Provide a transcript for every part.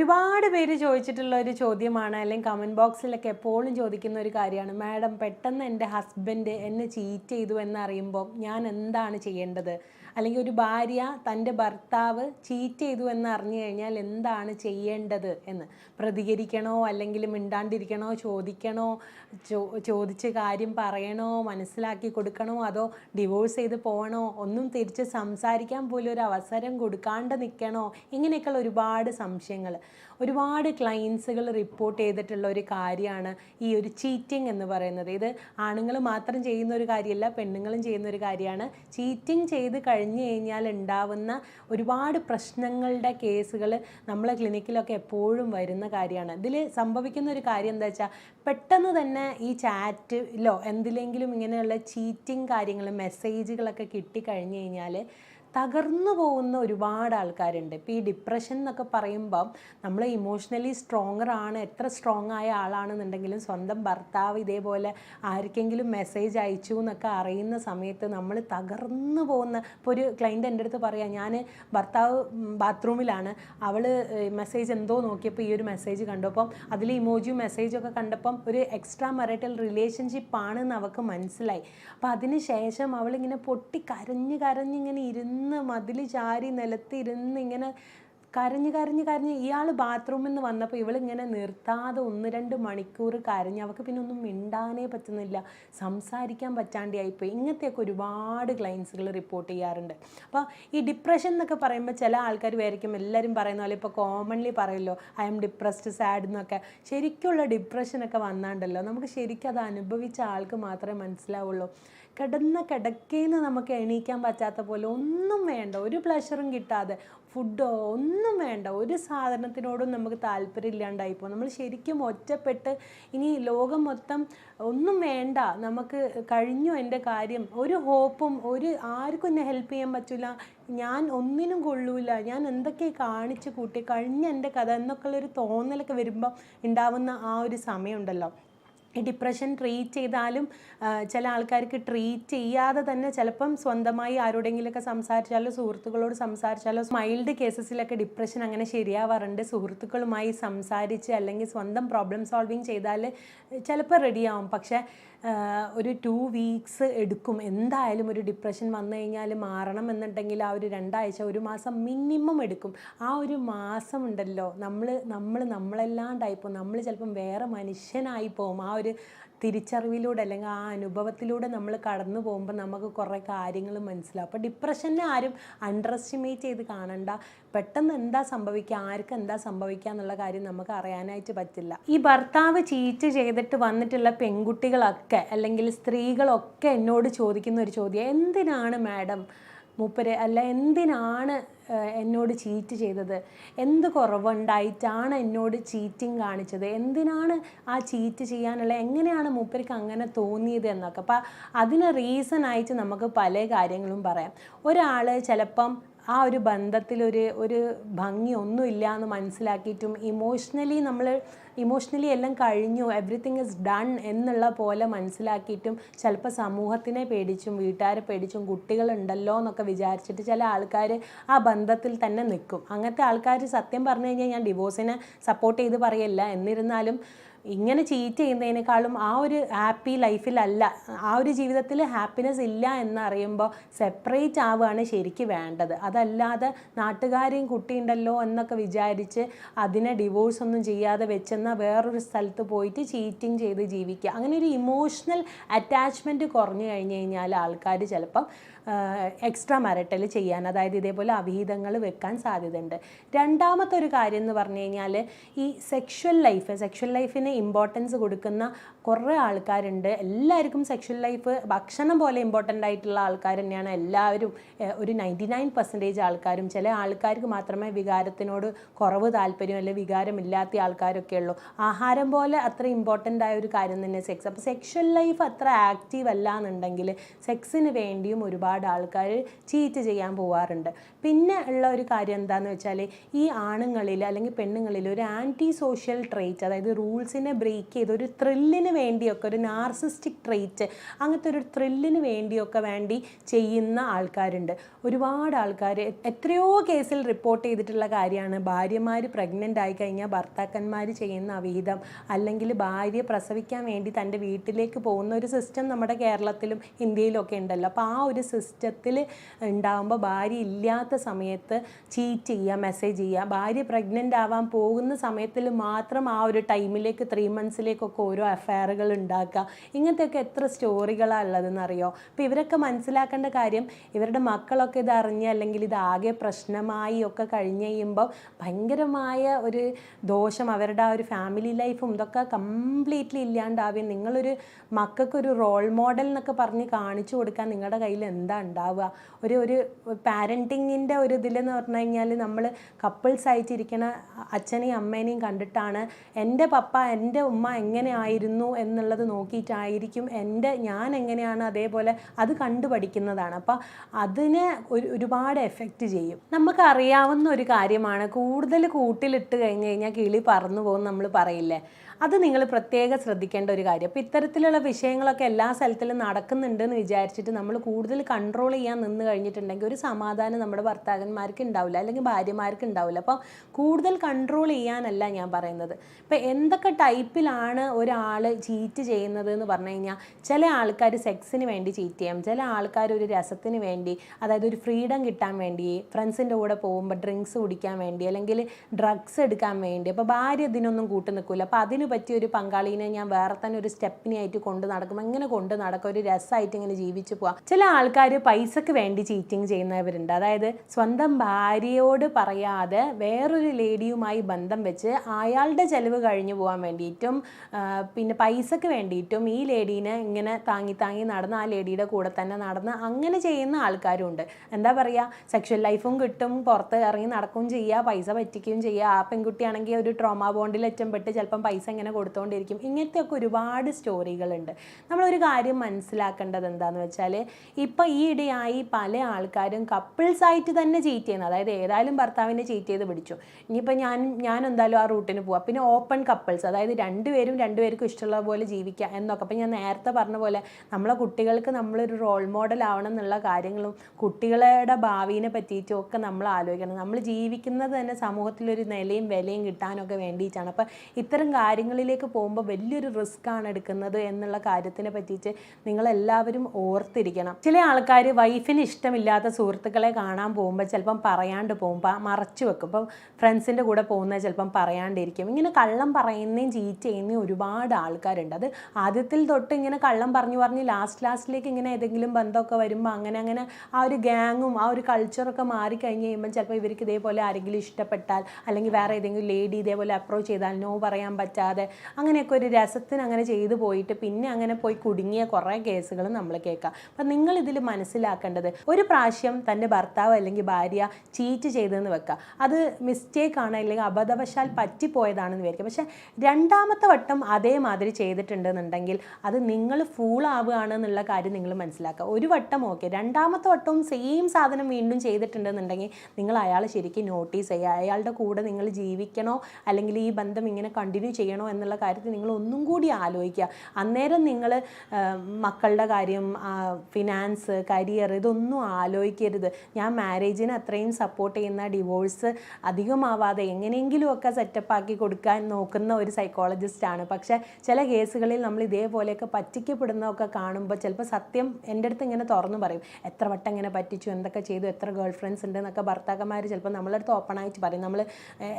ഒരുപാട് പേര് ചോദിച്ചിട്ടുള്ള ഒരു ചോദ്യമാണ് അല്ലെങ്കിൽ കമന്റ് ബോക്സിലൊക്കെ എപ്പോഴും ചോദിക്കുന്ന ഒരു കാര്യമാണ്. മാഡം പെട്ടെന്ന് എന്റെ ഹസ്ബൻഡ് എന്നെ ചീറ്റ് ചെയ്തു എന്നറിയുമ്പോൾ ഞാൻ എന്താണ് ചെയ്യേണ്ടത്? അല്ലെങ്കിൽ ഒരു ഭാര്യ തന്റെ ഭർത്താവ് ചീറ്റ് ചെയ്തു എന്ന് അറിഞ്ഞു കഴിഞ്ഞാൽ എന്താണ് ചെയ്യേണ്ടത് എന്ന്? പ്രതികരിക്കണോ അല്ലെങ്കിൽ മിണ്ടാണ്ടിരിക്കണോ? ചോദിക്കണോ? ചോദിച്ച് കാര്യം പറയണോ? മനസ്സിലാക്കി കൊടുക്കണോ? അതോ ഡിവോഴ്സ് ചെയ്ത് പോകണോ? ഒന്നും തിരിച്ച് സംസാരിക്കാൻ പോലും ഒരു അവസരം കൊടുക്കാണ്ട് നിൽക്കണോ? ഇങ്ങനെയൊക്കെയുള്ള ഒരുപാട് സംശയങ്ങൾ. ഒരുപാട് ക്ലയൻസുകൾ റിപ്പോർട്ട് ചെയ്തിട്ടുള്ള ഒരു കാര്യമാണ് ഈ ഒരു ചീറ്റിംഗ് എന്ന് പറയുന്നത്. ഇത് ആണുങ്ങൾ മാത്രം ചെയ്യുന്ന ഒരു കാര്യമല്ല പെണ്ണുങ്ങളും ചെയ്യുന്ന ഒരു കാര്യമാണ്. ചീറ്റിംഗ് ചെയ്ത് കഴിഞ്ഞു കഴിഞ്ഞാൽ ഉണ്ടാവുന്ന ഒരുപാട് പ്രശ്നങ്ങളുടെ കേസുകൾ നമ്മളെ ക്ലിനിക്കിലൊക്കെ എപ്പോഴും വരുന്ന കാര്യമാണ്. ഇതിൽ സംഭവിക്കുന്ന ഒരു കാര്യം എന്താ വെച്ചാൽ പെട്ടെന്ന് തന്നെ ഈ ചാറ്റിലോ എന്തിലെങ്കിലും ഇങ്ങനെയുള്ള ചീറ്റിംഗ് കാര്യങ്ങൾ മെസ്സേജുകളൊക്കെ കിട്ടിക്കഴിഞ്ഞ് കഴിഞ്ഞാൽ തകർന്നു പോകുന്ന ഒരുപാട് ആൾക്കാരുണ്ട്. ഇപ്പോൾ ഈ ഡിപ്രഷൻ എന്നൊക്കെ പറയുമ്പം നമ്മൾ ഇമോഷണലി സ്ട്രോങ്ങർ ആണ് എത്ര സ്ട്രോങ് ആയ ആളാണെന്നുണ്ടെങ്കിലും സ്വന്തം ഭർത്താവ് ഇതേപോലെ ആർക്കെങ്കിലും മെസ്സേജ് അയച്ചു എന്നൊക്കെ അറിയുന്ന സമയത്ത് നമ്മൾ തകർന്നു പോകുന്ന ഇപ്പോൾ ഒരു ക്ലൈന്റ് എന്റെ അടുത്ത് പറയാം ഞാൻ ഭർത്താവ് ബാത്റൂമിലാണ്. അവൾ മെസ്സേജ് എന്തോ നോക്കിയപ്പോൾ ഈ ഒരു മെസ്സേജ് കണ്ടു. അപ്പം അതിൽ ഇമോജിയും മെസ്സേജും ഒക്കെ കണ്ടപ്പം ഒരു എക്സ്ട്രാ മറിറ്റൽ റിലേഷൻഷിപ്പ് ആണെന്ന് അവൾക്ക് മനസ്സിലായി. അപ്പോൾ അതിന് ശേഷം അവളിങ്ങനെ പൊട്ടി കരഞ്ഞ് കരഞ്ഞിങ്ങനെ ഇരുന്ന് മതിൽ ചാരി നിലത്തിരുന്ന് ഇങ്ങനെ കരഞ്ഞ് കരഞ്ഞ് കരഞ്ഞ് ഇയാൾ ബാത്റൂമിൽ നിന്ന് വന്നപ്പോൾ ഇവളിങ്ങനെ നിർത്താതെ ഒന്ന് രണ്ട് മണിക്കൂർ കരഞ്ഞ്. അവൾക്ക് പിന്നെ ഒന്നും മിണ്ടാനേ പറ്റുന്നില്ല. സംസാരിക്കാൻ പറ്റാണ്ടായിപ്പോയി ഇങ്ങനത്തെയൊക്കെ ഒരുപാട് ക്ലയൻസുകൾ റിപ്പോർട്ട് ചെയ്യാറുണ്ട്. അപ്പോൾ ഈ ഡിപ്രഷൻ എന്നൊക്കെ പറയുമ്പോൾ ചില ആൾക്കാർ വിചാരിക്കും എല്ലാവരും പറയുന്ന പോലെ ഇപ്പോൾ കോമൺലി പറയുമല്ലോ ഐ എം ഡിപ്രസ്ഡ് സാഡ് എന്നൊക്കെ ശരിക്കുള്ള ഡിപ്രഷനൊക്കെ വന്നാണ്ടല്ലോ. നമുക്ക് ശരിക്കും അത് അനുഭവിച്ച ആൾക്ക് മാത്രമേ മനസ്സിലാവുള്ളൂ. കിടന്ന കിടക്കേന്ന് നമുക്ക് എണീക്കാൻ പറ്റാത്ത പോലെ ഒന്നും വേണ്ട. ഒരു പ്ലഷറും കിട്ടാതെ. ഫുഡോ ഒന്നും വേണ്ട. ഒരു സാധനത്തിനോടും നമുക്ക് താല്പര്യം ഇല്ലാണ്ടായിപ്പോൾ നമ്മൾ ശരിക്കും ഒറ്റപ്പെട്ട് ഇനി ലോകം മൊത്തം ഒന്നും വേണ്ട. നമുക്ക് കഴിഞ്ഞു എന്റെ കാര്യം. ഒരു ഹോപ്പും ഒരു ആർക്കും എന്നെ ഹെൽപ്പ് ചെയ്യാൻ പറ്റില്ല ഞാൻ ഒന്നിനും കൊള്ളൂല. ഞാൻ എന്തൊക്കെ കാണിച്ചു കൂട്ടി കഴിഞ്ഞ എന്റെ കഥ എന്നൊക്കെയുള്ളൊരു തോന്നലൊക്കെ വരുമ്പോൾ ഉണ്ടാവുന്ന ആ ഒരു സമയമുണ്ടല്ലോ ഡിപ്രഷൻ ട്രീറ്റ് ചെയ്താലും ചില ആൾക്കാർക്ക് ട്രീറ്റ് ചെയ്യാതെ തന്നെ ചിലപ്പം സ്വന്തമായി ആരോടെങ്കിലുമൊക്കെ സംസാരിച്ചാലോ സുഹൃത്തുക്കളോട് സംസാരിച്ചാലോ മൈൽഡ് കേസസിലൊക്കെ ഡിപ്രഷൻ അങ്ങനെ ശരിയാവാറുണ്ട്. സുഹൃത്തുക്കളുമായി സംസാരിച്ച് അല്ലെങ്കിൽ സ്വന്തം പ്രോബ്ലം സോൾവിങ് ചെയ്താൽ ചിലപ്പോൾ റെഡിയാവും പക്ഷേ ഒരു ടു വീക്സ് എടുക്കും. എന്തായാലും ഒരു ഡിപ്രഷൻ വന്നു കഴിഞ്ഞാൽ മാറണം എന്നുണ്ടെങ്കിൽ ആ ഒരു രണ്ടാഴ്ച ഒരു മാസം മിനിമം എടുക്കും. ആ ഒരു മാസം ഉണ്ടല്ലോ നമ്മൾ നമ്മൾ നമ്മളല്ലാണ്ടായിപ്പോൾ നമ്മൾ ചിലപ്പം വേറെ മനുഷ്യനായി പോകും ആ ഒരു തിരിച്ചറിവിലൂടെ അല്ലെങ്കിൽ ആ അനുഭവത്തിലൂടെ നമ്മൾ കടന്നു പോകുമ്പോൾ നമുക്ക് കുറേ കാര്യങ്ങൾ മനസ്സിലാവും. അപ്പോൾ ഡിപ്രഷനെ ആരും അണ്ടർ എസ്റ്റിമേറ്റ് ചെയ്ത് കാണണ്ട. പെട്ടെന്ന് എന്താ സംഭവിക്കുക ആർക്ക് എന്താ സംഭവിക്കുക എന്നുള്ള കാര്യം നമുക്ക് അറിയാനായിട്ട് പറ്റില്ല. ഈ ഭർത്താവ് ചീറ്റ് ചെയ്തിട്ട് വന്നിട്ടുള്ള പെൺകുട്ടികളൊക്കെ അല്ലെങ്കിൽ സ്ത്രീകളൊക്കെ എന്നോട് ചോദിക്കുന്ന ഒരു ചോദ്യം എന്തിനാണ് മാഡം മൂപ്പര് അല്ല എന്തിനാണ് എന്നോട് ചീറ്റ് ചെയ്തത്? എന്ത് കുറവുണ്ടായിട്ടാണ് എന്നോട് ചീറ്റിങ് കാണിച്ചത്? എന്തിനാണ് ആ ചീറ്റ് ചെയ്യാനുള്ള? എങ്ങനെയാണ് മൂപ്പർക്ക് അങ്ങനെ തോന്നിയത് എന്നൊക്കെ. അപ്പം അതിന് റീസൺ ആയിട്ട് നമുക്ക് പല കാര്യങ്ങളും പറയാം. ഒരാൾ ചിലപ്പം ആ ഒരു ബന്ധത്തിലൊരു ഒരു ഭംഗി ഒന്നുമില്ല എന്ന് മനസ്സിലാക്കിയിട്ടും ഇമോഷണലി നമ്മൾ ഇമോഷണലി എല്ലാം കഴിഞ്ഞു എവറിത്തിങ് ഇസ് ഡൺ എന്നുള്ള പോലെ മനസ്സിലാക്കിയിട്ടും ചിലപ്പോൾ സമൂഹത്തിനെ പേടിച്ചും വീട്ടുകാരെ പേടിച്ചും കുട്ടികളുണ്ടല്ലോ എന്നൊക്കെ വിചാരിച്ചിട്ട് ചില ആൾക്കാർ ആ ബന്ധത്തിൽ തന്നെ നിൽക്കും അങ്ങനത്തെ ആൾക്കാർ സത്യം പറഞ്ഞു കഴിഞ്ഞാൽ ഞാൻ ഡിവോഴ്സിനെ സപ്പോർട്ട് ചെയ്ത് പറയല്ല. എന്നിരുന്നാലും ഇങ്ങനെ ചീറ്റ് ചെയ്യുന്നതിനേക്കാളും ആ ഒരു ഹാപ്പി ലൈഫിലല്ല ആ ഒരു ജീവിതത്തിൽ ഹാപ്പിനെസ് ഇല്ല എന്നറിയുമ്പോൾ സെപ്പറേറ്റ് ആവുകയാണ് ശരിക്കും വേണ്ടത്. അതല്ലാതെ നാട്ടുകാരെയും കുട്ടിയുണ്ടല്ലോ എന്നൊക്കെ വിചാരിച്ച് അതിനെ ഡിവോഴ്സ് ഒന്നും ചെയ്യാതെ വെച്ചെന്നാൽ വേറൊരു സ്ഥലത്ത് പോയിട്ട് ചീറ്റിംഗ് ചെയ്ത് ജീവിക്കുക. അങ്ങനെ ഒരു ഇമോഷണൽ അറ്റാച്ച്മെന്റ് കുറഞ്ഞു കഴിഞ്ഞ് കഴിഞ്ഞാൽ ആൾക്കാർ ചിലപ്പം എക്സ്ട്രാ മാരിറ്റൽ ചെയ്യാൻ അതായത് ഇതേപോലെ അവിഹിതങ്ങൾ വെക്കാൻ സാധ്യതയുണ്ട്. രണ്ടാമത്തെ ഒരു കാര്യം എന്ന് പറഞ്ഞു കഴിഞ്ഞാൽ ഈ സെക്ഷൽ ലൈഫ് സെക്ഷൽ ലൈഫിന് ഇമ്പോർട്ടൻസ് കൊടുക്കുന്ന കുറേ ആൾക്കാരുണ്ട്. എല്ലാവർക്കും സെക്ഷൽ ലൈഫ് ഭക്ഷണം പോലെ ഇമ്പോർട്ടന്റ് ആയിട്ടുള്ള ആൾക്കാർ തന്നെയാണ്. എല്ലാവരും ഒരു നയന്റി നയൻ പെർസെന്റേജ് ആൾക്കാരും ചില ആൾക്കാർക്ക് മാത്രമേ വികാരത്തിനോട് കുറവ് താല്പര്യം അല്ലെങ്കിൽ വികാരമില്ലാത്ത ആൾക്കാരൊക്കെ ഉള്ളൂ. ആഹാരം പോലെ അത്ര ഇമ്പോർട്ടന്റ് ആയ ഒരു കാര്യം തന്നെ സെക്സ് അപ്പോൾ സെക്ഷൽ ലൈഫ് അത്ര ആക്റ്റീവ് അല്ല എന്നുണ്ടെങ്കിൽ സെക്സിന് വേണ്ടിയും ഒരുപാട് ആൾക്കാർ ചീറ്റ് ചെയ്യാൻ പോവാറുണ്ട്. പിന്നെ ഉള്ള ഒരു കാര്യം എന്താണെന്ന് വെച്ചാൽ ഈ ആണുങ്ങളിൽ അല്ലെങ്കിൽ പെണ്ണുങ്ങളിൽ ഒരു ആന്റി സോഷ്യൽ ട്രേറ്റ് അതായത് റൂൾസിനെ ബ്രേക്ക് ചെയ്ത് ഒരു ത്രില്ലിന് വേണ്ടിയൊക്കെ ഒരു നാർസിസ്റ്റിക് ട്രേറ്റ് അങ്ങനത്തെ ഒരു ത്രില്ലിന് വേണ്ടിയൊക്കെ വേണ്ടി ചെയ്യുന്ന ആൾക്കാരുണ്ട്. ഒരുപാട് ആൾക്കാർ എത്രയോ കേസിൽ റിപ്പോർട്ട് ചെയ്തിട്ടുള്ള കാര്യമാണ്. ഭാര്യമാർ പ്രഗ്നന്റ് ആയി കഴിഞ്ഞാൽ ഭർത്താക്കന്മാർ ചെയ്യുന്ന അവിഹിതം അല്ലെങ്കിൽ ഭാര്യ പ്രസവിക്കാൻ വേണ്ടി തന്റെ വീട്ടിലേക്ക് പോകുന്ന ഒരു സിസ്റ്റം നമ്മുടെ കേരളത്തിലും ഇന്ത്യയിലൊക്കെ ഉണ്ടല്ലോ. അപ്പോൾ ആ ഒരു സിസ്റ്റത്തിൽ ഉണ്ടാകുമ്പോൾ ഭാര്യ ഇല്ലാത്ത സമയത്ത് ചീറ്റ് ചെയ്യുക മെസ്സേജ് ചെയ്യുക. ഭാര്യ പ്രഗ്നന്റ് ആവാൻ പോകുന്ന സമയത്തിൽ മാത്രം ആ ഒരു ടൈമിലേക്ക് ത്രീ മന്ത്സിലേക്കൊക്കെ ഓരോ അഫയറുകൾ ഉണ്ടാക്കുക. ഇങ്ങനത്തെയൊക്കെ എത്ര സ്റ്റോറികളാണ് ഉള്ളതെന്നറിയോ? അപ്പോൾ ഇവരൊക്കെ മനസ്സിലാക്കേണ്ട കാര്യം ഇവരുടെ മക്കളൊക്കെ ഇത് അറിഞ്ഞ് അല്ലെങ്കിൽ ഇത് ആകെ പ്രശ്നമായി ഒക്കെ കഴിഞ്ഞ് കഴിയുമ്പോൾ ഭയങ്കരമായ ഒരു ദോഷം അവരുടെ ആ ഒരു ഫാമിലി ലൈഫും ഇതൊക്കെ കംപ്ലീറ്റ്ലി ഇല്ലാണ്ടാവുകയും നിങ്ങളൊരു മക്കൾക്കൊരു റോൾ മോഡൽ എന്നൊക്കെ പറഞ്ഞ് കാണിച്ചു കൊടുക്കാൻ നിങ്ങളുടെ കയ്യിൽ എന്താ ഉണ്ടാവുക? ഒരു ഒരു പാരന്റിങ്ങിന്റെ ഒരു ഇതിലെന്ന് പറഞ്ഞു കഴിഞ്ഞാൽ നമ്മൾ കപ്പിൾസ് ആയിട്ടിരിക്കണ അച്ഛനെയും അമ്മേനെയും കണ്ടിട്ടാണ് എന്റെ പപ്പ എന്റെ ഉമ്മ എങ്ങനെ ആയിരുന്നു എന്നുള്ളത് നോക്കിയിട്ടായിരിക്കും എന്റെ ഞാൻ എങ്ങനെയാണ് അതേപോലെ അത് കണ്ടു പഠിക്കുന്നതാണ് അപ്പോൾ അതിനെ ഒരു ഒരുപാട് എഫക്റ്റ് ചെയ്യും. നമുക്ക് അറിയാവുന്ന ഒരു കാര്യമാണ് കൂടുതൽ കൂട്ടിലിട്ട് കഴിഞ്ഞ് കഴിഞ്ഞാൽ കിളി പറന്നു പോകും നമ്മൾ പറയില്ലേ? അത് നിങ്ങൾ പ്രത്യേകം ശ്രദ്ധിക്കേണ്ട ഒരു കാര്യം. അപ്പോൾ ഇത്തരത്തിലുള്ള വിഷയങ്ങളൊക്കെ എല്ലാ സ്ഥലത്തിലും നടക്കുന്നുണ്ട് എന്ന് വിചാരിച്ചിട്ട് നമ്മൾ കൂടുതൽ കൺട്രോൾ ചെയ്യാൻ നിന്ന് കഴിഞ്ഞിട്ടുണ്ടെങ്കിൽ ഒരു സമാധാനം നമ്മുടെ ഭർത്താക്കന്മാർക്ക് ഉണ്ടാവില്ല അല്ലെങ്കിൽ ഭാര്യമാർക്ക് ഉണ്ടാവില്ല. അപ്പോൾ കൂടുതൽ കൺട്രോൾ ചെയ്യാനല്ല ഞാൻ പറയുന്നത്. ഇപ്പോൾ എന്തൊക്കെ ടൈപ്പിലാണ് ഒരാൾ ചീറ്റ് ചെയ്യുന്നത് എന്ന് പറഞ്ഞു കഴിഞ്ഞാൽ ചില ആൾക്കാർ സെക്സിന് വേണ്ടി ചീറ്റ് ചെയ്യാം ചില ആൾക്കാർ ഒരു രസത്തിന് വേണ്ടി അതായത് ഒരു ഫ്രീഡം കിട്ടാൻ വേണ്ടി ഫ്രണ്ട്സിന്റെ കൂടെ പോകുമ്പോൾ ഡ്രിങ്ക്സ് കുടിക്കാൻ വേണ്ടി അല്ലെങ്കിൽ ഡ്രഗ്സ് എടുക്കാൻ വേണ്ടി. അപ്പോൾ ഭാര്യ ഇതിനൊന്നും കൂട്ടു നിൽക്കില്ല അപ്പോൾ അതിന് പറ്റിയ ഒരു പങ്കാളിനെ ഞാൻ വേറെ തന്നെ ഒരു സ്റ്റെപ്പിനെ ആയിട്ട് കൊണ്ട് നടക്കും എങ്ങനെ കൊണ്ട് നടക്കും ഒരു രസമായിട്ട് ഇങ്ങനെ ജീവിച്ചു പോവാം. ചില ആൾക്കാർ പൈസക്ക് വേണ്ടി ചീറ്റിങ് ചെയ്യുന്നവരുണ്ട്. അതായത് സ്വന്തം ഭാര്യയോട് പറയാതെ വേറൊരു ലേഡിയുമായി ബന്ധം വെച്ച് അയാളുടെ ചെലവ് കഴിഞ്ഞു പോകാൻ വേണ്ടിയിട്ടും പിന്നെ പൈസക്ക് വേണ്ടിയിട്ടും ഈ ലേഡീനെ ഇങ്ങനെ താങ്ങി താങ്ങി നടന്ന് ആ ലേഡിയുടെ കൂടെ തന്നെ നടന്ന് അങ്ങനെ ചെയ്യുന്ന ആൾക്കാരുണ്ട്. എന്താ പറയുക സെക്ഷൽ ലൈഫും കിട്ടും പുറത്ത് ഇറങ്ങി നടക്കുകയും ചെയ്യുക പൈസ പറ്റിക്കുകയും ചെയ്യുക ആ പെൺകുട്ടിയാണെങ്കിൽ ഒരു ട്രോമ ബോണ്ടിൽ എത്തുമ്പോട്ട് ചിലപ്പം പൈസ ഇങ്ങനെ കൊടുത്തുകൊണ്ടിരിക്കും ഇങ്ങനത്തെയൊക്കെ ഒരുപാട് സ്റ്റോറികളുണ്ട്. നമ്മളൊരു കാര്യം മനസ്സിലാക്കേണ്ടത് എന്താണെന്ന് വെച്ചാൽ ഇപ്പം ഈയിടെയായി പല ആൾക്കാരും കപ്പിൾസ് ആയിട്ട് തന്നെ ചീറ്റ് ചെയ്യുന്നത്. അതായത് ഏതായാലും ഭർത്താവിനെ ചീറ്റ് ചെയ്ത് പിടിച്ചു. ഇനിയിപ്പോൾ ഞാൻ ഞാൻ എന്തായാലും ആ റൂട്ടിന് പോവാം. പിന്നെ ഓപ്പൺ കപ്പിൾസ് അതായത് രണ്ടുപേരും രണ്ടുപേർക്കും ഇഷ്ടമുള്ള പോലെ ജീവിക്കുക എന്നൊക്കെ. അപ്പം ഞാൻ നേരത്തെ പറഞ്ഞ പോലെ നമ്മളെ കുട്ടികൾക്ക് നമ്മളൊരു റോൾ മോഡൽ ആവണം എന്നുള്ള കാര്യങ്ങളും കുട്ടികളുടെ ഭാവിനെ പറ്റിയിട്ടും ഒക്കെ നമ്മൾ ആലോചിക്കണം. നമ്മൾ ജീവിക്കുന്നത് തന്നെ സമൂഹത്തിലൊരു നിലയും വിലയും കിട്ടാനൊക്കെ വേണ്ടിയിട്ടാണ്. അപ്പം ഇത്തരം കാര്യങ്ങളിലേക്ക് പോകുമ്പോൾ വലിയൊരു റിസ്ക് ആണ് എടുക്കുന്നത് എന്നുള്ള കാര്യത്തിനെ പറ്റിയിട്ട് നിങ്ങളെല്ലാവരും ഓർത്തിരിക്കണം. ചില ആൾക്കാർ വൈഫിന് ഇഷ്ടമില്ലാത്ത സുഹൃത്തുക്കളെ കാണാൻ പോകുമ്പോൾ ചിലപ്പം പറയാണ്ട് പോകുമ്പോൾ മറച്ചു വെക്കും. ഇപ്പം ഫ്രണ്ട്സിന്റെ കൂടെ പോകുന്നത് ചിലപ്പം പറയാണ്ടിരിക്കും. ഇങ്ങനെ കള്ളം പറയുന്നതും ചീറ്റ് ചെയ്യുന്നതും ഒരുപാട് ആൾക്കാരുണ്ട്. അത് ആദ്യത്തിൽ തൊട്ട് ഇങ്ങനെ കള്ളം പറഞ്ഞു പറഞ്ഞ് ലാസ്റ്റ് ലാസ്റ്റിലേക്ക് ഇങ്ങനെ ഏതെങ്കിലും ബന്ധമൊക്കെ വരുമ്പോൾ അങ്ങനെ അങ്ങനെ ആ ഒരു ഗ്യാങ്ങും ആ ഒരു കൾച്ചറൊക്കെ മാറിക്കഴിഞ്ഞ് കഴിയുമ്പോൾ ചിലപ്പോൾ ഇവർക്ക് ഇതേപോലെ ആരെങ്കിലും ഇഷ്ടപ്പെട്ടാൽ അല്ലെങ്കിൽ വേറെ ഏതെങ്കിലും ലേഡി ഇതേപോലെ അപ്രോച്ച് ചെയ്താൽ നോ പറയാൻ പറ്റാതെ അങ്ങനെയൊക്കെ ഒരു രസത്തിന് അങ്ങനെ ചെയ്തു പോയിട്ട് പിന്നെ അങ്ങനെ പോയി കുടുങ്ങിയ കുറേ കേസുകൾ നമ്മൾ കേൾക്കാം. അപ്പം നിങ്ങൾ ഇതിൽ മനസ്സിലാക്കേണ്ടത് ഒരു പ്രാവശ്യം തന്റെ ഭർത്താവ് അല്ലെങ്കിൽ ഭാര്യ ചീറ്റ് ചെയ്തെന്ന് വെക്കുക. അത് മിസ്റ്റേക്ക് ആണ് അല്ലെങ്കിൽ അബദ്ധവശാൽ പറ്റിപ്പോയതാണെന്ന് വിചാരിക്കുക. പക്ഷേ രണ്ടാമത്തെ വട്ടം അതേമാതിരി ചെയ്തിട്ടുണ്ടെന്നുണ്ടെങ്കിൽ അത് നിങ്ങൾ ഫൂൾ ആവുകയാണ് എന്നുള്ള കാര്യം നിങ്ങൾ മനസ്സിലാക്കുക. ഒരു വട്ടം ഓക്കെ രണ്ടാമത്തെ വട്ടവും സെയിം സാധനം വീണ്ടും ചെയ്തിട്ടുണ്ടെന്നുണ്ടെങ്കിൽ നിങ്ങൾ അയാളെ ശരിക്കും നോട്ടീസ് ചെയ്യുക. അയാളുടെ കൂടെ നിങ്ങൾ ജീവിക്കണോ? അല്ലെങ്കിൽ ഈ ബന്ധം ഇങ്ങനെ കണ്ടിന്യൂ ചെയ്യണോ? എന്നുള്ള കാര്യത്തിൽ നിങ്ങൾ ഒന്നും കൂടി ആലോചിക്കുക. അന്നേരം നിങ്ങൾ മക്കളുടെ കാര്യം ഫിനാൻസ് കരിയർ ഇതൊന്നും ആലോചിക്കരുത്. ഞാൻ മാരേജിന് അത്രയും സപ്പോർട്ട് ചെയ്യുന്ന ഡിവോഴ്സ് അധികമാവാതെ എങ്ങനെയെങ്കിലുമൊക്കെ സെറ്റപ്പാക്കി കൊടുക്കാൻ നോക്കുന്ന ഒരു സൈക്കോളജിസ്റ്റാണ് പക്ഷേ ചില കേസുകളിൽ നമ്മൾ ഇതേപോലെയൊക്കെ പറ്റിക്കപ്പെടുന്നതൊക്കെ കാണുമ്പോൾ ചിലപ്പോൾ സത്യം എന്റെ അടുത്ത് ഇങ്ങനെ തുറന്നു പറയും. എത്ര വട്ടം ഇങ്ങനെ പറ്റിച്ചു എന്തൊക്കെ ചെയ്തു എത്ര ഗേൾ ഫ്രണ്ട്സ് ഉണ്ട് എന്നൊക്കെ ഭർത്താക്കന്മാർ ചിലപ്പോൾ നമ്മളടുത്ത് ഓപ്പണായിട്ട് പറയും. നമ്മൾ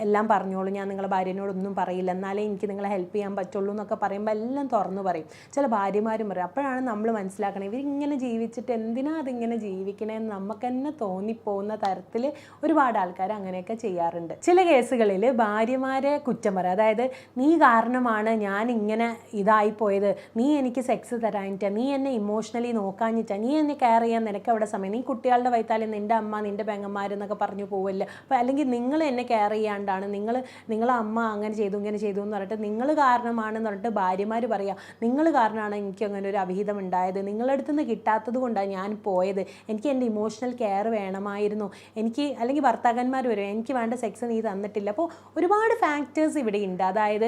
എല്ലാം പറഞ്ഞോളൂ ഞാൻ നിങ്ങളുടെ ഭാര്യനോടൊന്നും പറയില്ല. എന്നാലേ എനിക്ക് നിങ്ങളെ ഹെൽപ്പ് ചെയ്യാൻ പറ്റുള്ളൂ എന്നൊക്കെ പറയുമ്പോൾ എല്ലാം തുറന്നു പറയും. ചില ഭാര്യമാരും പറയും അപ്പോഴാണ് നമ്മൾ മനസ്സിലാക്കണം ഇവരിങ്ങനെ ജീവിച്ചിട്ട് എന്തിനാ അതിങ്ങനെ ജീവിക്കണേന്ന് നമുക്ക് തന്നെ തോന്നിപ്പോകുന്ന തരത്തിൽ ഒരുപാട് ആൾക്കാർ അങ്ങനെയൊക്കെ ചെയ്യാറുണ്ട്. ചില കേസുകളിൽ ഭാര്യമാരെ കുറ്റം പറയും. അതായത് നീ കാരണമാണ് ഞാൻ ഇങ്ങനെ ഇതായി പോയത്. നീ എനിക്ക് സെക്സ് തരാനിട്ട നീ എന്നെ ഇമോഷണലി നോക്കാഞ്ഞിട്ട നീ എന്നെ കെയർ ചെയ്യാൻ നിനക്ക് അവിടെ സമയം നീ കുട്ടികളുടെ വൈത്താലും നിന്റെ അമ്മ നിന്റെ പെങ്ങന്മാരെന്നൊക്കെ പറഞ്ഞു പോവല്ല? അപ്പോൾ അല്ലെങ്കിൽ നിങ്ങൾ എന്നെ കെയർ ചെയ്യാണ്ടാണ് നിങ്ങൾ നിങ്ങളെ അമ്മ അങ്ങനെ ചെയ്തു ഇങ്ങനെ ചെയ്തു എന്ന് പറഞ്ഞിട്ട് നിങ്ങൾ കാരണമാണെന്ന് പറഞ്ഞിട്ട് ഭാര്യമാർ പറയുക നിങ്ങൾ കാരണമാണ് എനിക്ക് അങ്ങനെ ഒരു അവിഹിതം ഉണ്ടായത്. നിങ്ങളുടെ അടുത്ത് നിന്ന് കിട്ടാത്തത് കൊണ്ടാണ് ഞാൻ പോയത്. എനിക്ക് എന്റെ ഇമോഷണൽ കെയർ വേണമായിരുന്നു. എനിക്ക് അല്ലെങ്കിൽ ഭർത്താക്കന്മാർ വരും എനിക്ക് വേണ്ട സെക്സ് നീ തന്നിട്ടില്ല. അപ്പോൾ ഒരുപാട് ഫാക്ടേഴ്സ് ഇവിടെ ഉണ്ട് അതായത്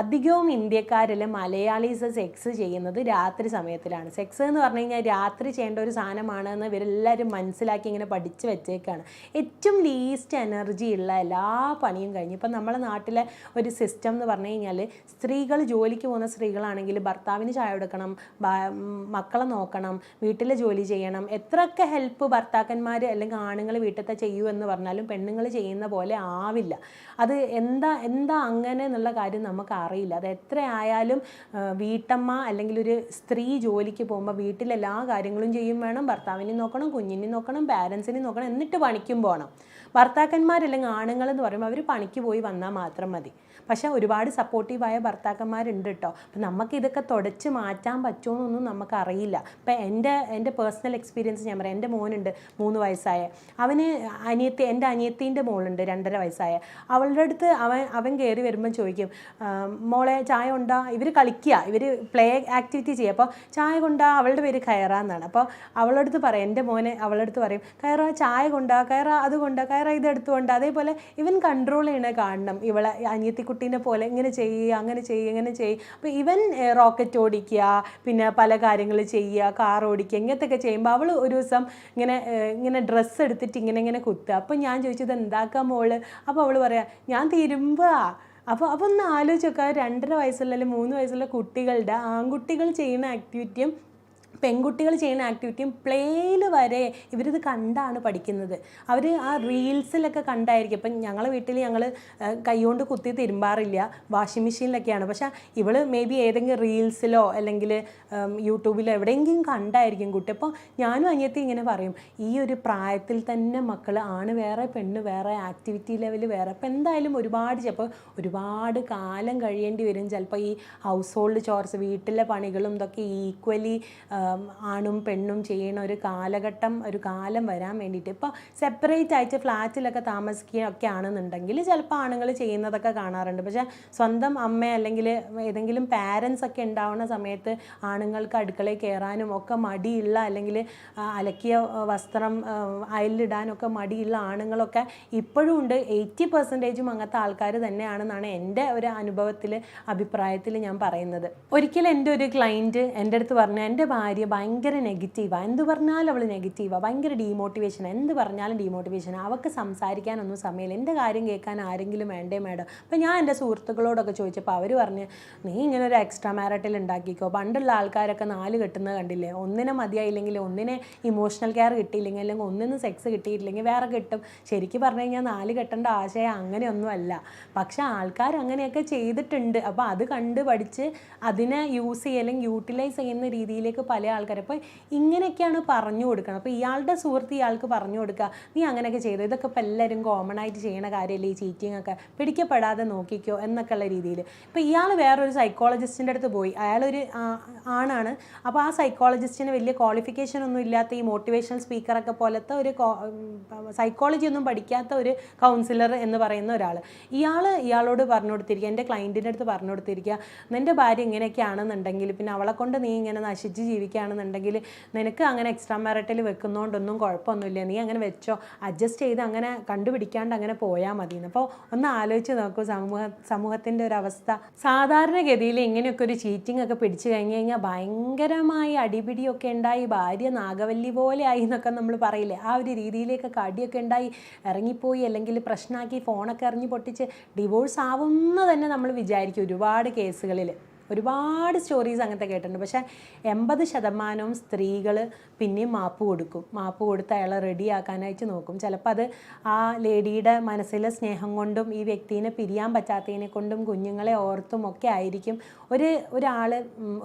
അധികവും ഇന്ത്യക്കാരിൽ മലയാളീസ് സെക്സ് ചെയ്യുന്നത് രാത്രി സമയത്തിലാണ്. സെക്സ് എന്ന് പറഞ്ഞു കഴിഞ്ഞാൽ രാത്രി ചെയ്യേണ്ട ഒരു സാധനമാണ് എന്ന് ഇവരെല്ലാവരും മനസ്സിലാക്കി ഇങ്ങനെ പഠിച്ച് വെച്ചേക്കാണ്. ഏറ്റവും ലീസ്റ്റ് എനർജി ഉള്ള എല്ലാ പണിയും കഴിഞ്ഞ്. ഇപ്പം നമ്മളെ നാട്ടിലെ ഒരു സിസ്റ്റം എന്ന് പറഞ്ഞു കഴിഞ്ഞാൽ സ്ത്രീകൾ ജോലിക്ക് പോകുന്ന സ്ത്രീകളാണെങ്കിൽ ഭർത്താവിന് ചായ കൊടുക്കണം മക്കളെ നോക്കണം വീട്ടിലെ ജോലി ചെയ്യണം എത്രയൊക്കെ ഹെൽപ്പ് ഭർത്താക്കന്മാർ അല്ലെങ്കിൽ ആണുങ്ങൾ വീട്ടിലത്തെ ചെയ്യൂ എന്ന് പറഞ്ഞാലും പെണ്ണുങ്ങൾ ചെയ്യുന്ന പോലെ ആവില്ല. അത് എന്താ എന്താ അങ്ങനെ എന്നുള്ള കാര്യം നമുക്ക് അറിയില്ല അത് എത്ര ആയാലും വീട്ടമ്മ അല്ലെങ്കിൽ ഒരു സ്ത്രീ ജോലിക്ക് പോകുമ്പോൾ വീട്ടിലെല്ലാ കാര്യങ്ങളും ചെയ്യും വേണം. ഭർത്താവിനെ നോക്കണം കുഞ്ഞിനെ നോക്കണം പാരൻസിനെ നോക്കണം എന്നിട്ട് പണിക്കും പോകണം ഭർത്താക്കന്മാരല്ലെങ്കിൽ ആണുങ്ങൾ എന്ന് പറയുമ്പോൾ അവർ പണിക്ക് പോയി വന്നാൽ മാത്രം മതി. പക്ഷേ ഒരുപാട് സപ്പോർട്ടീവായ ഭർത്താക്കന്മാരുണ്ട് കേട്ടോ അപ്പം നമുക്ക് ഇതൊക്കെ തുടച്ച് മാറ്റാൻ പറ്റുമെന്നൊന്നും നമുക്കറിയില്ല. ഇപ്പം എന്റെ എന്റെ പേഴ്സണൽ എക്സ്പീരിയൻസ് ഞാൻ പറയാം. എന്റെ മോനുണ്ട് മൂന്ന് വയസ്സായ. അവന് അനിയത്തി എന്റെ അനിയത്തീന്റെ മോളുണ്ട് രണ്ടര വയസ്സായ. അവളുടെ അടുത്ത് അവൻ അവൻ കയറി വരുമ്പോൾ ചോദിക്കും മോളെ ചായ കൊണ്ടാ ഇവർ കളിക്കുക ഇവർ പ്ലേ ആക്ടിവിറ്റി ചെയ്യുക. അപ്പോൾ ചായ കൊണ്ടാ അവളുടെ പേര് കയറ എന്നാണ്. അപ്പോൾ അവളുടെ അടുത്ത് പറയും എന്റെ മോനെ അവളുടെ അടുത്ത് പറയും കയറ ചായ കൊണ്ടാ കയറ അത് കൊണ്ടാ കയറ ഇത് എടുത്തുകൊണ്ട് അതേപോലെ ഇവൻ കൺട്രോൾ ചെയ്യണ കാണണം ഇവളെ അനിയത്തിക്കുട്ടീനെ പോലെ ഇങ്ങനെ ചെയ്യുക അങ്ങനെ ചെയ്യുക ഇങ്ങനെ ചെയ്യുക. അപ്പോൾ ഇവൻ റോക്കറ്റ് ഓടിക്കുക പിന്നെ പല കാര്യങ്ങൾ ചെയ്യുക കാർ ഓടിക്കുക ഇങ്ങനത്തെയൊക്കെ ചെയ്യുമ്പോൾ അവൾ ഒരു ദിവസം ഇങ്ങനെ ഇങ്ങനെ ഡ്രസ്സ് എടുത്തിട്ട് ഇങ്ങനെ ഇങ്ങനെ കുത്തുക. അപ്പോൾ ഞാൻ ചോദിച്ചത് എന്താക്കാം മോൾ? അപ്പോൾ അവൾ പറയാം ഞാൻ തിരുമ്പുക അപ്പോൾ അപ്പോൾ ഒന്ന് ആലോചിച്ച് നോക്കുക രണ്ടര വയസ്സുള്ള അല്ലെങ്കിൽ മൂന്ന് വയസ്സുള്ള കുട്ടികളുടെ ആൺകുട്ടികൾ ചെയ്യുന്ന ആക്ടിവിറ്റിയും പെൺകുട്ടികൾ ചെയ്യുന്ന ആക്ടിവിറ്റിയും പ്ലേയിൽ വരെ ഇവരിത് കണ്ടാണ് പഠിക്കുന്നത്. അവർ ആ റീൽസിലൊക്കെ കണ്ടായിരിക്കും. ഇപ്പം ഞങ്ങളെ വീട്ടിൽ ഞങ്ങൾ കൈകൊണ്ട് കുത്തി തിരുമ്പാറില്ല. വാഷിംഗ് മെഷീനിലൊക്കെയാണ് പക്ഷേ ഇവൾ മേ ബി ഏതെങ്കിലും റീൽസിലോ അല്ലെങ്കിൽ യൂട്യൂബിലോ എവിടെയെങ്കിലും കണ്ടായിരിക്കും കുട്ടി. അപ്പോൾ ഞാനും അനിയത്തി ഇങ്ങനെ പറയും ഈ ഒരു പ്രായത്തിൽ തന്നെ മക്കൾ ആണ് വേറെ പെണ്ണ് വേറെ ആക്ടിവിറ്റി ലെവൽ വേറെ. അപ്പോൾ എന്തായാലും ഒരുപാട് ചിലപ്പോൾ ഒരുപാട് കാലം കഴിയേണ്ടി വരും. ചിലപ്പോൾ ഈ ഹൗസ് ഹോൾഡ് ചോർസ് വീട്ടിലെ പണികളും ഇതൊക്കെ ഈക്വലി ആണും പെണ്ണും ചെയ്യുന്ന ഒരു കാലഘട്ടം ഒരു കാലം വരാൻ വേണ്ടിയിട്ട്. ഇപ്പോൾ സെപ്പറേറ്റ് ആയിട്ട് ഫ്ലാറ്റിലൊക്കെ താമസിക്കുകയൊക്കെ ആണെന്നുണ്ടെങ്കിൽ ചിലപ്പോൾ ആണുങ്ങൾ ചെയ്യുന്നതൊക്കെ കാണാറുണ്ട്. പക്ഷേ സ്വന്തം അമ്മ അല്ലെങ്കിൽ ഏതെങ്കിലും പാരൻസ് ഒക്കെ ഉണ്ടാവുന്ന സമയത്ത് ആണുങ്ങൾക്ക് അടുക്കളയിൽ കയറാനും ഒക്കെ മടിയുള്ള അല്ലെങ്കിൽ അലക്കിയ വസ്ത്രം അയലിടാനൊക്കെ മടിയുള്ള ആണുങ്ങളൊക്കെ ഇപ്പോഴും ഉണ്ട്. എയ്റ്റി പെർസെന്റേജും അങ്ങനത്തെ ആൾക്കാർ തന്നെയാണെന്നാണ് എന്റെ ഒരു അനുഭവത്തിൽ അഭിപ്രായത്തിൽ ഞാൻ പറയുന്നത്. ഒരിക്കലും എന്റെ ഒരു ക്ലയന്റ് എന്റെ അടുത്ത് പറഞ്ഞു എന്റെ ഭയങ്കര നെഗറ്റീവാണ് എന്ത് പറഞ്ഞാലും അവൾ നെഗറ്റീവാണ് ഭയങ്കര ഡീമോട്ടിവേഷൻ എന്ത് പറഞ്ഞാലും ഡീമോട്ടിവേഷൻ അവൾക്ക് സംസാരിക്കാനൊന്നും സമയമില്ല. എന്റെ കാര്യം കേൾക്കാൻ ആരെങ്കിലും വേണ്ടേ മാഡം അപ്പം ഞാൻ എന്റെ സുഹൃത്തുക്കളോടൊക്കെ ചോദിച്ചപ്പോൾ അവർ പറഞ്ഞ് നീ ഇങ്ങനെ ഒരു എക്സ്ട്രാ മാരറ്റൽ ഉണ്ടാക്കിക്കോ പണ്ടുള്ള ആൾക്കാരൊക്കെ നാല് കെട്ടുന്നത് കണ്ടില്ലേ? ഒന്നിനെ മതിയായില്ലെങ്കിൽ ഒന്നിനെ ഇമോഷണൽ കെയർ കിട്ടിയില്ലെങ്കിൽ അല്ലെങ്കിൽ ഒന്നിന് സെക്സ് കിട്ടിയിട്ടില്ലെങ്കിൽ വേറെ കിട്ടും. ശരിക്കും പറഞ്ഞു കഴിഞ്ഞാൽ നാല് കെട്ടേണ്ട ആശയം അങ്ങനെയൊന്നുമല്ല പക്ഷെ ആൾക്കാർ അങ്ങനെയൊക്കെ ചെയ്തിട്ടുണ്ട്. അപ്പോൾ അത് കണ്ട് പഠിച്ച് അതിനെ യൂസ് ചെയ്യുക അല്ലെങ്കിൽ യൂട്ടിലൈസ് ചെയ്യുന്ന രീതിയിലേക്ക് പല ആൾക്കാർ അപ്പോൾ ഇങ്ങനെയൊക്കെയാണ് പറഞ്ഞു കൊടുക്കണം. അപ്പോൾ ഇയാളുടെ സുഹൃത്ത് ഇയാൾക്ക് പറഞ്ഞു കൊടുക്കുക നീ അങ്ങനെയൊക്കെ ചെയ്തു? ഇതൊക്കെ ഇപ്പോൾ എല്ലാവരും കോമൺ ആയിട്ട് ചെയ്യണ കാര്യമല്ലേ ഈ ചീറ്റിംഗ് ഒക്കെ? പിടിക്കപ്പെടാതെ നോക്കിക്കോ എന്നൊക്കെ ഉള്ള രീതിയിൽ ഇപ്പോൾ ഇയാൾ വേറൊരു സൈക്കോളജിസ്റ്റിന്റെ അടുത്ത് പോയി. അയാളൊരു ആണാണ്. അപ്പോൾ ആ സൈക്കോളജിസ്റ്റിന് വലിയ ക്വാളിഫിക്കേഷൻ ഒന്നും ഇല്ലാത്ത ഈ മോട്ടിവേഷണൽ സ്പീക്കറൊക്കെ പോലത്തെ ഒരു സൈക്കോളജി ഒന്നും പഠിക്കാത്ത ഒരു കൗൺസിലർ എന്ന് പറയുന്ന ഒരാൾ ഇയാൾ ഇയാളോട് പറഞ്ഞു കൊടുത്തിരിക്കുക എന്റെ ക്ലയന്റിന്റെ അടുത്ത് പറഞ്ഞു കൊടുത്തിരിക്കുക നിന്റെ ഭാര്യ ഇങ്ങനെയൊക്കെയാണെന്നുണ്ടെങ്കിൽ പിന്നെ അവളെ കൊണ്ട് നീ ഇങ്ങനെ നശിച്ച് ജീവിക്കുകയാണെന്നുണ്ടെങ്കിൽ നിനക്ക് അങ്ങനെ എക്സ്ട്രാ മാരിറ്റൽ വെക്കുന്നതുകൊണ്ടൊന്നും കുഴപ്പമൊന്നുമില്ല. നീ അങ്ങനെ വെച്ചോ. അഡ്ജസ്റ്റ് ചെയ്ത് അങ്ങനെ കണ്ടുപിടിക്കാണ്ട് അങ്ങനെ പോയാൽ മതി അപ്പോൾ ഒന്ന് ആലോചിച്ച് നോക്കൂ സമൂഹ സമൂഹത്തിന്റെ ഒരു അവസ്ഥ. സാധാരണഗതിയിൽ ഇങ്ങനെയൊക്കെ ഒരു ചീറ്റിംഗ് ഒക്കെ പിടിച്ചു കഴിഞ്ഞ് കഴിഞ്ഞാൽ ഭയങ്കരമായി അടിപിടിയൊക്കെ ഉണ്ടായി. ഭാര്യ നാഗവല്ലി പോലെ ആയി എന്നൊക്കെ നമ്മൾ പറയില്ലേ? ആ ഒരു രീതിയിലേക്കൊക്കെ അടിയൊക്കെ ഉണ്ടായി. ഇറങ്ങിപ്പോയി അല്ലെങ്കിൽ പ്രശ്നമാക്കി ഫോണൊക്കെ എറിഞ്ഞ് പൊട്ടിച്ച് ഡിവോഴ്സ് ആവുമെന്ന് തന്നെ നമ്മൾ വിചാരിക്കും ഒരുപാട് കേസുകളിൽ. ഒരുപാട് സ്റ്റോറീസ് അങ്ങനത്തെ കേട്ടിട്ടുണ്ട്. പക്ഷേ എൺപത് ശതമാനവും സ്ത്രീകൾ പിന്നെയും മാപ്പ് കൊടുക്കും. മാപ്പ് കൊടുത്ത് അയാളെ റെഡിയാക്കാനായിട്ട് നോക്കും. ചിലപ്പോൾ അത് ആ ലേഡിയുടെ മനസ്സിലെ സ്നേഹം കൊണ്ടും ഈ വ്യക്തിനെ പിരിയാൻ പറ്റാത്തതിനെ കൊണ്ടും കുഞ്ഞുങ്ങളെ ഓർത്തും ഒക്കെ ആയിരിക്കും ഒരു ഒരാൾ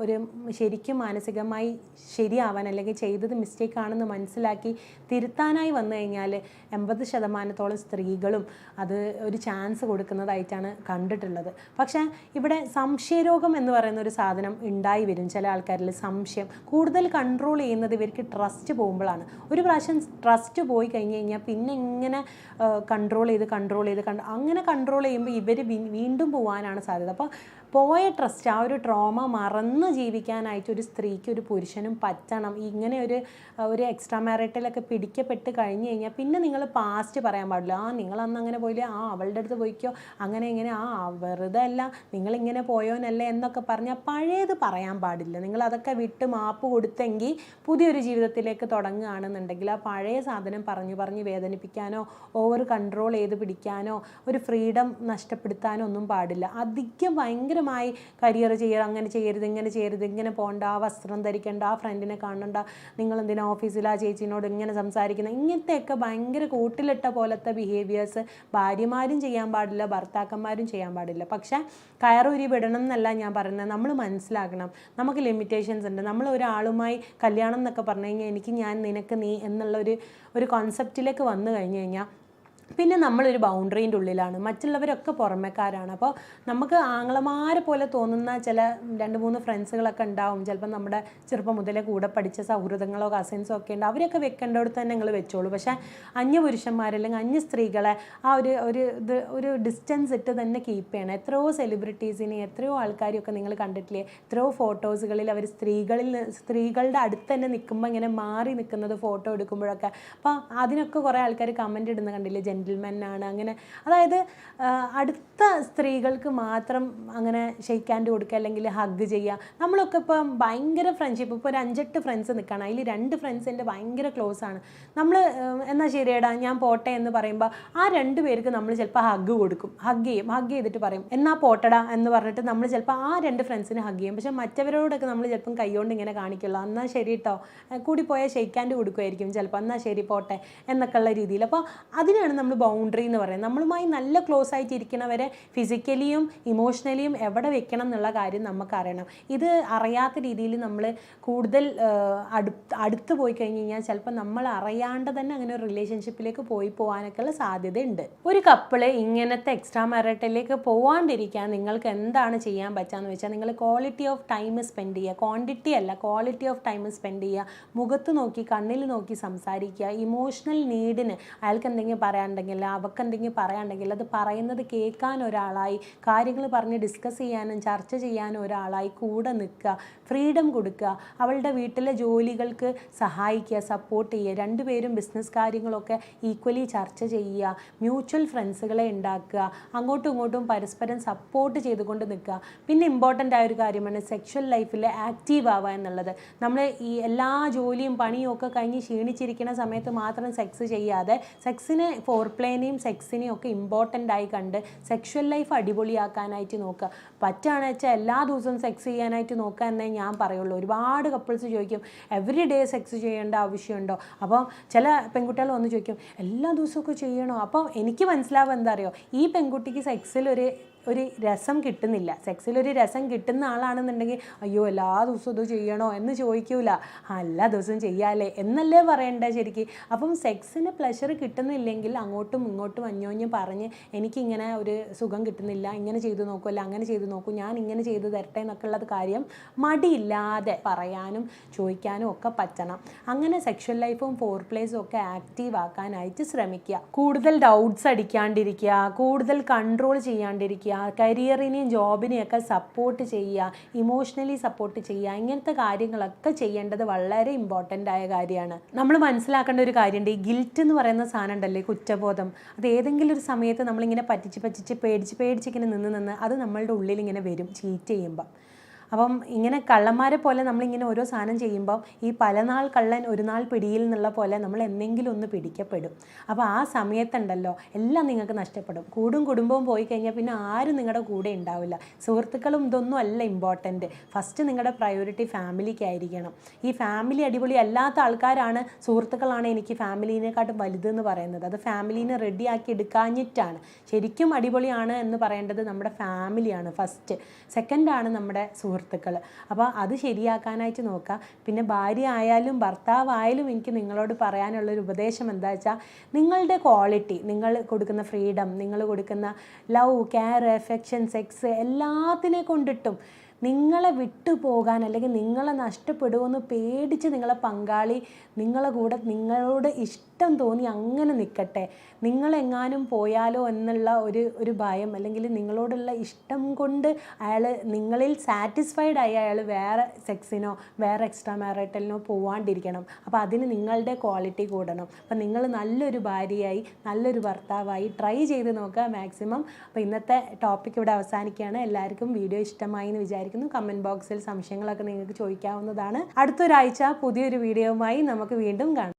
ഒരു ശരിക്കും മാനസികമായി ശരിയാവാൻ അല്ലെങ്കിൽ ചെയ്തത് മിസ്റ്റേക്ക് ആണെന്ന് മനസ്സിലാക്കി തിരുത്താനായി വന്നു കഴിഞ്ഞാൽ എൺപത് ശതമാനത്തോളം സ്ത്രീകളും അത് ഒരു ചാൻസ് കൊടുക്കുന്നതായിട്ടാണ് കണ്ടിട്ടുള്ളത്. പക്ഷേ ഇവിടെ സംശയരോഗം എന്ന് പറയുന്ന ഒരു സാധനം ഉണ്ടായി വരും. ചില ആൾക്കാരിൽ സംശയം. കൂടുതൽ കൺട്രോൾ ചെയ്യുന്നത് ഇവർക്ക് ട്രസ്റ്റ് പോകുമ്പോഴാണ്. ഒരു പ്രാവശ്യം ട്രസ്റ്റ് പോയി കഴിഞ്ഞ് കഴിഞ്ഞാൽ പിന്നെ ഇങ്ങനെ കൺട്രോൾ ചെയ്ത് കൺട്രോൾ ചെയ്ത് അങ്ങനെ കൺട്രോൾ ചെയ്യുമ്പോൾ ഇവർ വീണ്ടും പോകാനാണ് സാധ്യത. അപ്പോൾ പോയ ട്രസ്റ്റ് ആ ഒരു ട്രോമ മറന്ന് ജീവിക്കാനായിട്ട് ഒരു സ്ത്രീക്ക് ഒരു പുരുഷനും പറ്റണം. ഇങ്ങനെ ഒരു ഒരു എക്സ്ട്രാ മാരിറ്റലൊക്കെ പിടിക്കപ്പെട്ട് കഴിഞ്ഞ് കഴിഞ്ഞാൽ പിന്നെ നിങ്ങൾ പാസ്റ്റ് പറയാൻ പാടില്ല. ആ നിങ്ങൾ അന്ന് അങ്ങനെ പോയില്ലേ? ആ അവളുടെ അടുത്ത് പോയിക്കോ. അങ്ങനെ ഇങ്ങനെ ആ വെറുതെ അല്ല നിങ്ങളിങ്ങനെ പോയോനല്ലേ എന്നൊക്കെ പറഞ്ഞാൽ പഴയത് പറയാൻ പാടില്ല. നിങ്ങൾ അതൊക്കെ വിട്ട് മാപ്പ് കൊടുത്തെങ്കിൽ പുതിയൊരു ജീവിതത്തിലേക്ക് തുടങ്ങുകയാണെന്നുണ്ടെങ്കിൽ ആ പഴയ സാധനം പറഞ്ഞു പറഞ്ഞ് വേദനിപ്പിക്കാനോ ഓവർ കൺട്രോൾ ചെയ്ത് പിടിക്കാനോ ഒരു ഫ്രീഡം നഷ്ടപ്പെടുത്താനോ ഒന്നും പാടില്ല. അധികം ഭയങ്കരമായി കരിയർ ചെയ്യുക അങ്ങനെ ചെയ്യരുത് ഇങ്ങനെ ചെയ്യരുത് ഇങ്ങനെ പോകണ്ട ആ വസ്ത്രം ധരിക്കേണ്ട ആ ഫ്രണ്ടിനെ കാണണ്ട നിങ്ങൾ എന്തിനാ ഓഫീസിൽ ആ ചേച്ചീനോട് ഇങ്ങനെ സംസാരിക്കുന്നത്? ഇങ്ങനത്തെയൊക്കെ ഭയങ്കര കൂട്ടിലിട്ട പോലത്തെ ബിഹേവിയേഴ്സ് ഭാര്യമാരും ചെയ്യാൻ പാടില്ല ഭർത്താക്കന്മാരും ചെയ്യാൻ പാടില്ല. പക്ഷേ കയറൂരി വിടണം എന്നല്ല ഞാൻ പറയുന്നത്. നമ്മൾ മനസ്സിലാക്കണം. നമുക്ക് ലിമിറ്റേഷൻസ് ഉണ്ട്. നമ്മൾ ഒരാളുമായി കല്യാണം എന്നൊക്കെ പറഞ്ഞു കഴിഞ്ഞാൽ എനിക്ക് ഞാൻ നിനക്ക് നീ എന്നുള്ള ഒരു ഒരു കോൺസെപ്റ്റിലേക്ക് വന്നു കഴിഞ്ഞു കഴിഞ്ഞാൽ പിന്നെ നമ്മളൊരു ബൗണ്ടറീന്റെ ഉള്ളിലാണ്. മറ്റുള്ളവരൊക്കെ പുറമേക്കാരാണ്. അപ്പോൾ നമുക്ക് ആംഗ്ലമാരെ പോലെ തോന്നുന്ന ചില രണ്ട് മൂന്ന് ഫ്രണ്ട്സുകളൊക്കെ ഉണ്ടാവും. ചിലപ്പോൾ നമ്മുടെ ചെറുപ്പം മുതലേ കൂടെ പഠിച്ച സൗഹൃദങ്ങളോ കസിൻസോ ഒക്കെ ഉണ്ട്. അവരൊക്കെ വെക്കേണ്ടടുത്ത് തന്നെ നിങ്ങൾ വെച്ചോളൂ. പക്ഷേ അന്യ പുരുഷന്മാരല്ലെങ്കിൽ അന്യ സ്ത്രീകളെ ആ ഒരു ഒരു ഇത് ഒരു ഡിസ്റ്റൻസ് ഇട്ട് തന്നെ കീപ്പ് ചെയ്യണം. എത്രയോ സെലിബ്രിറ്റീസിനെ എത്രയോ ആൾക്കാരെയൊക്കെ നിങ്ങൾ കണ്ടിട്ടില്ലേ? എത്രയോ ഫോട്ടോസുകളിൽ അവർ സ്ത്രീകളിൽ സ്ത്രീകളുടെ അടുത്ത് തന്നെ നിൽക്കുമ്പോൾ ഇങ്ങനെ മാറി നിൽക്കുന്നത് ഫോട്ടോ എടുക്കുമ്പോഴൊക്കെ. അപ്പോൾ അതിനൊക്കെ കുറേ ആൾക്കാർ കമന്റ് ഇടുന്ന കണ്ടില്ലേ? ജെന്റിൽമെൻ ആണ്. അങ്ങനെ അതായത് അടുത്ത സ്ത്രീകൾക്ക് മാത്രം അങ്ങനെ ഷെയ്ക്ക് ഹാൻഡ് കൊടുക്കുക അല്ലെങ്കിൽ ഹഗ് ചെയ്യുക. നമ്മളൊക്കെ ഇപ്പം ഭയങ്കര ഫ്രണ്ട്ഷിപ്പ് ഇപ്പോൾ ഒരു അഞ്ചെട്ട് ഫ്രണ്ട്സ് നിൽക്കണം അതിൽ രണ്ട് ഫ്രണ്ട്സ് എന്റെ ഭയങ്കര ക്ലോസ് ആണ്. നമ്മൾ എന്നാൽ ശരിയടാ ഞാൻ പോട്ടെ എന്ന് പറയുമ്പോൾ ആ രണ്ട് പേർക്ക് നമ്മൾ ചിലപ്പോൾ ഹഗ് കൊടുക്കും. ഹഗ് ചെയ്യും. ഹഗ് ചെയ്തിട്ട് പറയും എന്നാൽ പോട്ടടാ എന്ന് പറഞ്ഞിട്ട് നമ്മൾ ചിലപ്പോൾ ആ രണ്ട് ഫ്രണ്ട്സിന് ഹഗ് ചെയ്യും. പക്ഷേ മറ്റവരോടൊക്കെ നമ്മൾ ചിലപ്പം കൈകൊണ്ട് ഇങ്ങനെ കാണിക്കുള്ളൂ. എന്നാൽ ശരി കേട്ടോ കൂടി പോയാൽ ഷെയ്ക്ക് ഹാൻഡ് കൊടുക്കുമായിരിക്കും ചിലപ്പോൾ എന്നാൽ ശരി പോട്ടെ എന്നൊക്കെ ഉള്ള രീതിയിൽ. അപ്പോൾ അതിനാണ് നമ്മൾ ബൗണ്ടറി എന്ന് പറയുന്നത് നമ്മളുമായി നല്ല ക്ലോസ് ആയിട്ട് ഫിസിക്കലിയും ഇമോഷണലിയും എവിടെ വെക്കണം എന്നുള്ള കാര്യം നമുക്കറിയണം. ഇത് അറിയാത്ത രീതിയിൽ നമ്മൾ കൂടുതൽ അടുത്ത് അടുത്ത് പോയി കഴിഞ്ഞ് കഴിഞ്ഞാൽ ചിലപ്പോൾ നമ്മൾ അറിയാണ്ട് തന്നെ അങ്ങനെ ഒരു റിലേഷൻഷിപ്പിലേക്ക് പോയി പോകാനൊക്കെയുള്ള സാധ്യതയുണ്ട്. ഒരു കപ്പിൾ ഇങ്ങനത്തെ എക്സ്ട്രാ മാരിറ്റലിലേക്ക് പോവാണ്ടിരിക്കാൻ നിങ്ങൾക്ക് എന്താണ് ചെയ്യാൻ പറ്റുകയെന്ന് വെച്ചാൽ നിങ്ങൾ ക്വാളിറ്റി ഓഫ് ടൈം സ്പെൻഡ് ചെയ്യുക. ക്വാണ്ടിറ്റി അല്ല ക്വാളിറ്റി ഓഫ് ടൈം സ്പെൻഡ് ചെയ്യുക. മുഖത്ത് നോക്കി കണ്ണിൽ നോക്കി സംസാരിക്കുക. ഇമോഷണൽ നീഡിന് അയാൾക്ക് എന്തെങ്കിലും പറയാനുണ്ടെങ്കിൽ അവർക്ക് എന്തെങ്കിലും പറയാനുണ്ടെങ്കിൽ അത് പറയുന്നത് കേൾക്കാൻ ഒരാളായി കാര്യങ്ങൾ പറഞ്ഞ് ഡിസ്കസ് ചെയ്യാനും ചർച്ച ചെയ്യാനും ഒരാളായി കൂടെ നിൽക്കുക. ഫ്രീഡം കൊടുക്കുക അവളുടെ വീട്ടിലെ ജോലികൾക്ക് സഹായിക്കുക സപ്പോർട്ട് ചെയ്യുക രണ്ടുപേരും ബിസിനസ് കാര്യങ്ങളൊക്കെ ഈക്വലി ചർച്ച ചെയ്യുക മ്യൂച്വൽ ഫ്രണ്ട്സുകളെ ഉണ്ടാക്കുക അങ്ങോട്ടും ഇങ്ങോട്ടും പരസ്പരം സപ്പോർട്ട് ചെയ്തുകൊണ്ട് നിൽക്കുക. പിന്നെ ഇമ്പോർട്ടന്റ് ആയ ഒരു കാര്യമാണ് സെക്ഷൽ ലൈഫിൽ ആക്റ്റീവ് ആവുക എന്നുള്ളത്. നമ്മൾ ഈ എല്ലാ ജോലിയും പണിയും ഒക്കെ കഴിഞ്ഞ് ക്ഷീണിച്ചിരിക്കുന്ന സമയത്ത് മാത്രം സെക്സ് ചെയ്യാതെ സെക്സിനെ ഫോർ പ്ലേനെയും സെക്സിനെയും ഒക്കെ ഇമ്പോർട്ടന്റ് ആയി കണ്ട് സെക്ഷൽ ലൈഫ് അടിപൊളിയാക്കാനായിട്ട് നോക്കുക. പറ്റുകയാണെന്ന് വെച്ചാൽ എല്ലാ ദിവസവും സെക്സ് ചെയ്യാനായിട്ട് നോക്കുക എന്നേ ഞാൻ പറയുള്ളൂ. ഒരുപാട് കപ്പിൾസ് ചോദിക്കും എവറി ഡേ സെക്സ് ചെയ്യേണ്ട ആവശ്യമുണ്ടോ? അപ്പം ചില പെൺകുട്ടികൾ വന്ന് ചോദിക്കും എല്ലാ ദിവസമൊക്കെ ചെയ്യണോ? അപ്പം എനിക്ക് മനസ്സിലാവുക എന്താ അറിയോ? ഈ പെൺകുട്ടിക്ക് സെക്സിൽ ഒരു ഒരു രസം കിട്ടുന്നില്ല. സെക്സിൽ ഒരു രസം കിട്ടുന്ന ആളാണെന്നുണ്ടെങ്കിൽ അയ്യോ എല്ലാ ദിവസവും ഇത് ചെയ്യണോ? എന്ന് ചോദിക്കൂല. എല്ലാ ദിവസവും ചെയ്യാല്ലേ? എന്നല്ലേ പറയണ്ടേ ശരിക്ക്. അപ്പം സെക്സിന് പ്ലഷർ കിട്ടുന്നില്ലെങ്കിൽ അങ്ങോട്ടും ഇങ്ങോട്ടും അന്യോന്യം പറഞ്ഞ് എനിക്കിങ്ങനെ ഒരു സുഖം കിട്ടുന്നില്ല ഇങ്ങനെ ചെയ്തു നോക്കൂ അല്ല അങ്ങനെ ചെയ്തു നോക്കൂ ഞാൻ ഇങ്ങനെ ചെയ്തു തരട്ടെ എന്നൊക്കെ ഉള്ളത് കാര്യം മടിയില്ലാതെ പറയാനും ചോദിക്കാനും ഒക്കെ പറ്റണം. അങ്ങനെ സെക്ഷൽ ലൈഫും ഫോർ പ്ലേസും ഒക്കെ ആക്റ്റീവ് ആക്കാനായിട്ട് ശ്രമിക്കുക. കൂടുതൽ ഡൗട്ട്സ് അടിക്കാണ്ടിരിക്കുക കൂടുതൽ കൺട്രോൾ ചെയ്യാണ്ടിരിക്കുക കരിയറിനെയും ജോബിനെയൊക്കെ സപ്പോർട്ട് ചെയ്യുക ഇമോഷണലി സപ്പോർട്ട് ചെയ്യുക ഇങ്ങനത്തെ കാര്യങ്ങളൊക്കെ ചെയ്യേണ്ടത് വളരെ ഇമ്പോർട്ടന്റ് ആയ കാര്യമാണ്. നമ്മൾ മനസ്സിലാക്കേണ്ട ഒരു കാര്യമുണ്ട് ഈ ഗിൽറ്റ് എന്ന് പറയുന്ന സാധനം ഉണ്ടല്ലേ കുറ്റബോധം? അത് ഏതെങ്കിലും ഒരു സമയത്ത് നമ്മളിങ്ങനെ പറ്റിച്ച് പറ്റിച്ച് പേടിച്ച് പേടിച്ചിങ്ങനെ നിന്ന് നിന്ന് അത് നമ്മളുടെ ഉള്ളിൽ ഇങ്ങനെ വരും ചീറ്റ് ചെയ്യുമ്പം. അപ്പം ഇങ്ങനെ കള്ളന്മാരെ പോലെ നമ്മളിങ്ങനെ ഓരോ സാധനം ചെയ്യുമ്പോൾ ഈ പലനാൾ കള്ളൻ ഒരു നാൾ പിടിയിൽ എന്നുള്ള പോലെ നമ്മൾ എന്തെങ്കിലും ഒന്ന് പിടിക്കപ്പെടും. അപ്പോൾ ആ സമയത്തുണ്ടല്ലോ എല്ലാം നിങ്ങൾക്ക് നഷ്ടപ്പെടും. കൂടും കുടുംബവും പോയി കഴിഞ്ഞാൽ പിന്നെ ആരും നിങ്ങളുടെ കൂടെ ഉണ്ടാവില്ല. സുഹൃത്തുക്കളും ഇതൊന്നും അല്ല ഇമ്പോർട്ടന്റ് ഫസ്റ്റ് നിങ്ങളുടെ പ്രയോറിറ്റി ഫാമിലിക്കായിരിക്കണം ഈ ഫാമിലി അടിപൊളി അല്ലാത്ത ആൾക്കാരാണ് സുഹൃത്തുക്കളാണ് എനിക്ക് ഫാമിലിനെക്കാട്ടും വലുത് എന്ന് പറയുന്നത്. അത് ഫാമിലിനെ റെഡിയാക്കി എടുക്കാഞ്ഞിട്ടാണ്. ശരിക്കും അടിപൊളിയാണ് എന്ന് പറയേണ്ടത് നമ്മുടെ ഫാമിലിയാണ് ഫസ്റ്റ് സെക്കൻഡാണ് നമ്മുടെ സുഹൃത്തുക്കൾ അപ്പോൾ അത് ശരിയാക്കാനായിട്ട് നോക്കുക പിന്നെ ഭാര്യ ആയാലും ഭർത്താവായാലും എനിക്ക് നിങ്ങളോട് പറയാനുള്ളൊരു ഉപദേശം എന്താ വെച്ചാൽ നിങ്ങളുടെ ക്വാളിറ്റി നിങ്ങൾ കൊടുക്കുന്ന ഫ്രീഡം നിങ്ങൾ കൊടുക്കുന്ന ലവ് കെയർ എഫെക്ഷൻ സെക്സ് എല്ലാത്തിനെ കൊണ്ടിട്ടും നിങ്ങളെ വിട്ടുപോകാൻ അല്ലെങ്കിൽ നിങ്ങളെ നഷ്ടപ്പെടുമെന്ന് പേടിച്ച് നിങ്ങളെ പങ്കാളി നിങ്ങളെ കൂടെ നിങ്ങളോട് ഇഷ്ടം തോന്നി അങ്ങനെ നിൽക്കട്ടെ. നിങ്ങളെങ്ങാനും പോയാലോ എന്നുള്ള ഒരു ഒരു ഭയം അല്ലെങ്കിൽ നിങ്ങളോടുള്ള ഇഷ്ടം കൊണ്ട് അയാൾ നിങ്ങളിൽ സാറ്റിസ്ഫൈഡ് ആയി അയാൾ വേറെ സെക്സിനോ വേറെ എക്സ്ട്രാ മാരിറ്റലിനോ പോവാണ്ടിരിക്കണം. അപ്പോൾ അതിന് നിങ്ങളുടെ ക്വാളിറ്റി കൂടണം. അപ്പം നിങ്ങൾ നല്ലൊരു ഭാര്യയായി നല്ലൊരു ഭർത്താവായി ട്രൈ ചെയ്ത് നോക്കുക മാക്സിമം അപ്പോൾ ഇന്നത്തെ ടോപ്പിക് ഇവിടെ അവസാനിക്കുകയാണ്. എല്ലാവർക്കും വീഡിയോ ഇഷ്ടമായി എന്ന് വിചാരിക്കുന്നു കമന്റ് ബോക്സിൽ സംശയങ്ങളൊക്കെ നിങ്ങൾക്ക് ചോദിക്കാവുന്നതാണ്. അടുത്തൊരാഴ്ച പുതിയൊരു വീഡിയോയുമായി നമുക്ക് വീണ്ടും കാണാം.